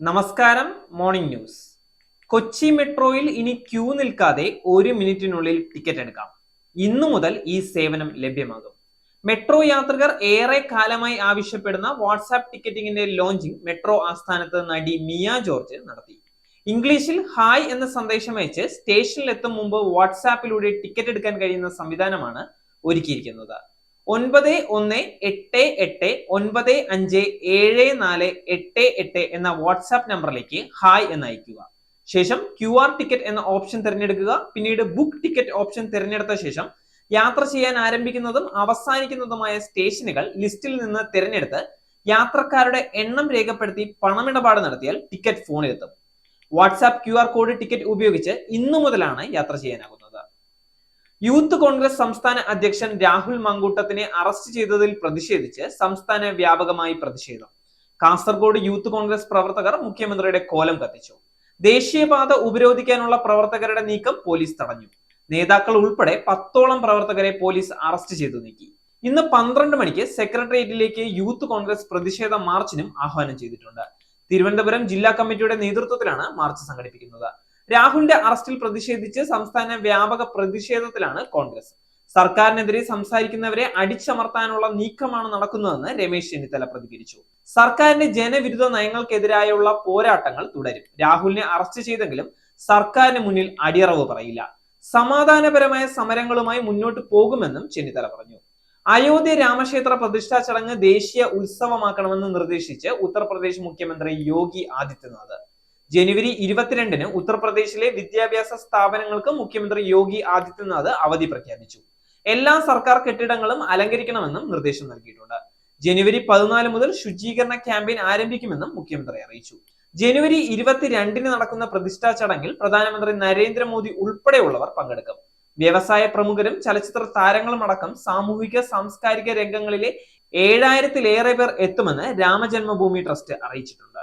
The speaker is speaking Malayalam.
നമസ്കാരം മോർണിംഗ് ന്യൂസ്. കൊച്ചി മെട്രോയിൽ ഇനി ക്യൂ നിൽക്കാതെ ഒരു മിനിറ്റിനുള്ളിൽ ടിക്കറ്റ് എടുക്കാം. ഇന്നു മുതൽ ഈ സേവനം ലഭ്യമാകും. മെട്രോ യാത്രികർ ഏറെ കാലമായി ആവശ്യപ്പെടുന്ന വാട്സാപ്പ് ടിക്കറ്റിംഗിന്റെ ലോഞ്ചിങ് മെട്രോ ആസ്ഥാനത്ത് നടി മിയ ജോർജ് നടത്തി. ഇംഗ്ലീഷിൽ ഹായ് എന്ന സന്ദേശം അയച്ച് സ്റ്റേഷനിലെത്തും മുമ്പ് വാട്സാപ്പിലൂടെ ടിക്കറ്റ് എടുക്കാൻ കഴിയുന്ന സംവിധാനമാണ് ഒരുക്കിയിരിക്കുന്നത്. ഒൻപത് ഒന്ന് എട്ട് എട്ട് ഒൻപത് അഞ്ച് ഏഴ് നാല് എട്ട് എട്ട് എന്ന വാട്സാപ്പ് നമ്പറിലേക്ക് ഹായ് എന്ന് അയക്കുക ശേഷം ക്യു ആർ ടിക്കറ്റ് എന്ന ഓപ്ഷൻ തിരഞ്ഞെടുക്കുക. പിന്നീട് ബുക്ക് ടിക്കറ്റ് ഓപ്ഷൻ തിരഞ്ഞെടുത്ത ശേഷം യാത്ര ചെയ്യാൻ ആരംഭിക്കുന്നതും അവസാനിക്കുന്നതുമായ സ്റ്റേഷനുകൾ ലിസ്റ്റിൽ നിന്ന് തിരഞ്ഞെടുത്ത് യാത്രക്കാരുടെ എണ്ണം രേഖപ്പെടുത്തി പണമിടപാട് നടത്തിയാൽ ticket ഫോണിലെത്തും. WhatsApp Q R code ticket ഉപയോഗിച്ച് ഇന്നു മുതലാണ് യാത്ര ചെയ്യാനാകുന്നത്. യൂത്ത് കോൺഗ്രസ് സംസ്ഥാന അധ്യക്ഷൻ രാഹുൽ മങ്കൂട്ടത്തിനെ അറസ്റ്റ് ചെയ്തതിൽ പ്രതിഷേധിച്ച് സംസ്ഥാന വ്യാപകമായി പ്രതിഷേധം. കാസർഗോഡ് യൂത്ത് കോൺഗ്രസ് പ്രവർത്തകർ മുഖ്യമന്ത്രിയുടെ കോലം കത്തിച്ചു. ദേശീയപാത ഉപരോധിക്കാനുള്ള പ്രവർത്തകരുടെ നീക്കം പോലീസ് തടഞ്ഞു. നേതാക്കൾ ഉൾപ്പെടെ പത്തോളം പ്രവർത്തകരെ പോലീസ് അറസ്റ്റ് ചെയ്തു നീക്കി. ഇന്ന് പന്ത്രണ്ട് മണിക്ക് സെക്രട്ടേറിയറ്റിലേക്ക് യൂത്ത് കോൺഗ്രസ് പ്രതിഷേധ മാർച്ചിനും ആഹ്വാനം ചെയ്തിട്ടുണ്ട്. തിരുവനന്തപുരം ജില്ലാ കമ്മിറ്റിയുടെ നേതൃത്വത്തിലാണ് മാർച്ച് സംഘടിപ്പിക്കുന്നത്. രാഹുലിന്റെ അറസ്റ്റിൽ പ്രതിഷേധിച്ച് സംസ്ഥാന വ്യാപക പ്രതിഷേധത്തിലാണ് കോൺഗ്രസ്. സർക്കാരിനെതിരെ സംസാരിക്കുന്നവരെ അടിച്ചമർത്താനുള്ള നീക്കമാണ് നടക്കുന്നതെന്ന് രമേശ് ചെന്നിത്തല പ്രതികരിച്ചു. സർക്കാരിന്റെ ജനവിരുദ്ധ നയങ്ങൾക്കെതിരായുള്ള പോരാട്ടങ്ങൾ തുടരും. രാഹുലിനെ അറസ്റ്റ് ചെയ്തെങ്കിലും സർക്കാരിന് മുന്നിൽ അടിയറവ് പറയില്ല. സമാധാനപരമായ സമരങ്ങളുമായി മുന്നോട്ട് പോകുമെന്നും ചെന്നിത്തല പറഞ്ഞു. അയോധ്യ രാമക്ഷേത്ര പ്രതിഷ്ഠാ ചടങ്ങ് ദേശീയ ഉത്സവമാക്കണമെന്ന് നിർദ്ദേശിച്ച് ഉത്തർപ്രദേശ് മുഖ്യമന്ത്രി യോഗി ആദിത്യനാഥ് ജനുവരി ഇരുപത്തിരണ്ടിന് ഉത്തർപ്രദേശിലെ വിദ്യാഭ്യാസ സ്ഥാപനങ്ങൾക്ക് മുഖ്യമന്ത്രി യോഗി ആദിത്യനാഥ് അവധി പ്രഖ്യാപിച്ചു. എല്ലാ സർക്കാർ കെട്ടിടങ്ങളും അലങ്കരിക്കണമെന്നും നിർദ്ദേശം നൽകിയിട്ടുണ്ട്. ജനുവരി പതിനാല് മുതൽ ശുചീകരണ ക്യാമ്പയിൻ ആരംഭിക്കുമെന്നും മുഖ്യമന്ത്രി അറിയിച്ചു. ജനുവരി ഇരുപത്തിരണ്ടിന് നടക്കുന്ന പ്രതിഷ്ഠാ ചടങ്ങിൽ പ്രധാനമന്ത്രി നരേന്ദ്രമോദി ഉൾപ്പെടെയുള്ളവർ പങ്കെടുക്കും. വ്യവസായ പ്രമുഖരും ചലച്ചിത്ര താരങ്ങളും അടക്കം സാമൂഹിക സാംസ്കാരിക രംഗങ്ങളിലെ ഏഴായിരത്തിലേറെ പേർ എത്തുമെന്ന് രാമജന്മഭൂമി ട്രസ്റ്റ് അറിയിച്ചിട്ടുണ്ട്.